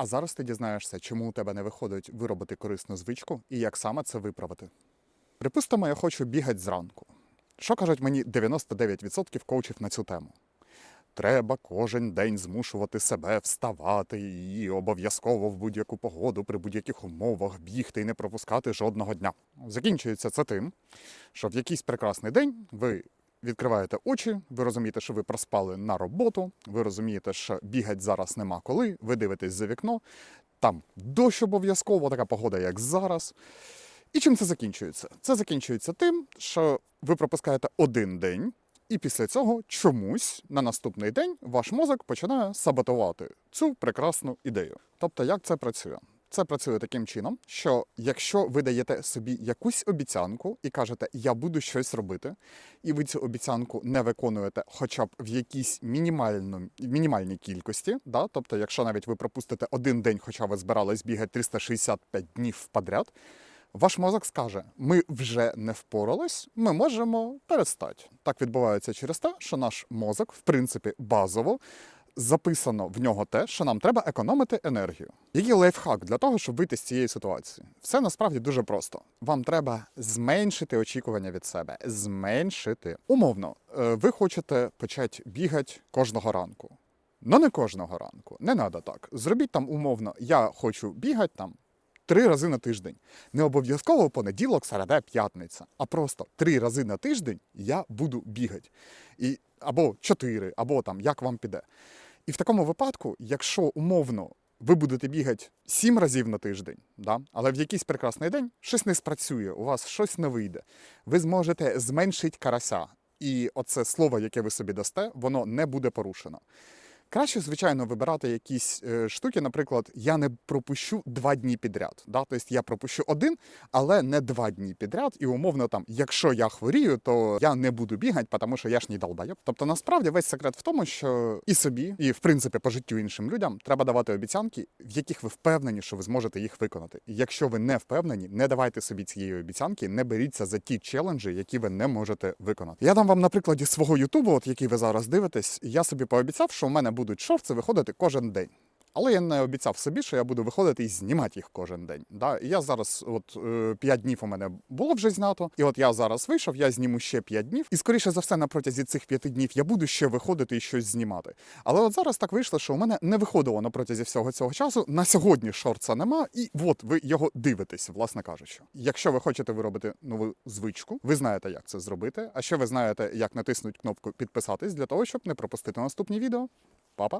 А зараз ти дізнаєшся, чому у тебе не виходить виробити корисну звичку і як саме це виправити. Припустимо, я хочу бігати зранку. Що кажуть мені 99% коучів на цю тему? Треба кожен день змушувати себе вставати і обов'язково в будь-яку погоду при будь-яких умовах бігти і не пропускати жодного дня. Закінчується це тим, що в якийсь прекрасний день ви відкриваєте очі, ви розумієте, що ви проспали на роботу, ви розумієте, що бігати зараз нема коли, ви дивитесь за вікно, там дощ обов'язково, така погода, як зараз. І чим це закінчується? Це закінчується тим, що ви пропускаєте один день, і після цього чомусь на наступний день ваш мозок починає саботувати цю прекрасну ідею. Тобто, як це працює? Це працює таким чином, що якщо ви даєте собі якусь обіцянку і кажете, я буду щось робити, і ви цю обіцянку не виконуєте хоча б в якійсь мінімальній кількості, да? тобто, якщо навіть ви пропустите один день, хоча ви збирались бігати 365 днів подряд, ваш мозок скаже: ми вже не впорались, ми можемо перестати. Так відбувається через те, що наш мозок, в принципі, базово записано в нього те, що нам треба економити енергію. Який лайфхак для того, щоб вийти з цієї ситуації? Все насправді дуже просто. Вам треба зменшити очікування від себе. Зменшити. Умовно, е, ви хочете почати бігати кожного ранку. Ну не кожного ранку, не треба так. Зробіть там умовно, я хочу бігати там три рази на тиждень. Не обов'язково понеділок, середа, п'ятниця, а просто три рази на тиждень я буду бігати. І, або чотири, або там як вам піде. І в такому випадку, якщо умовно ви будете бігати сім разів на тиждень, да? але в якийсь прекрасний день щось не спрацює, у вас щось не вийде, ви зможете зменшити карася. І оце слово, яке ви собі дасте, воно не буде порушено. Краще, звичайно, вибирати якісь е, штуки. Наприклад, я не пропущу два дні підряд. Да? Тобто я пропущу один, але не два дні підряд. І умовно там, якщо я хворію, то я не буду бігати, тому що я ж не долбайоб. Тобто, насправді весь секрет в тому, що і собі, і в принципі по життю іншим людям треба давати обіцянки, в яких ви впевнені, що ви зможете їх виконати. І якщо ви не впевнені, не давайте собі цієї обіцянки, не беріться за ті челенджі, які ви не можете виконати. Я дам вам на прикладі свого Ютубу, от який ви зараз дивитесь. Я собі пообіцяв, що в мене будуть шорти виходити кожен день. Але я не обіцяв собі, що я буду виходити і знімати їх кожен день. Да? Я зараз, от е, 5 днів у мене було вже знято, і от я зараз вийшов, я зніму ще 5 днів. І скоріше за все, на протязі цих 5 днів я буду ще виходити і щось знімати. Але от зараз так вийшло, що у мене не виходило на протязі всього цього часу. На сьогодні шорца нема, і от ви його дивитесь, власне кажучи. Якщо ви хочете виробити нову звичку, ви знаєте, як це зробити. А ще ви знаєте, як натиснути кнопку підписатись для того, щоб не пропустити наступні відео. Baba?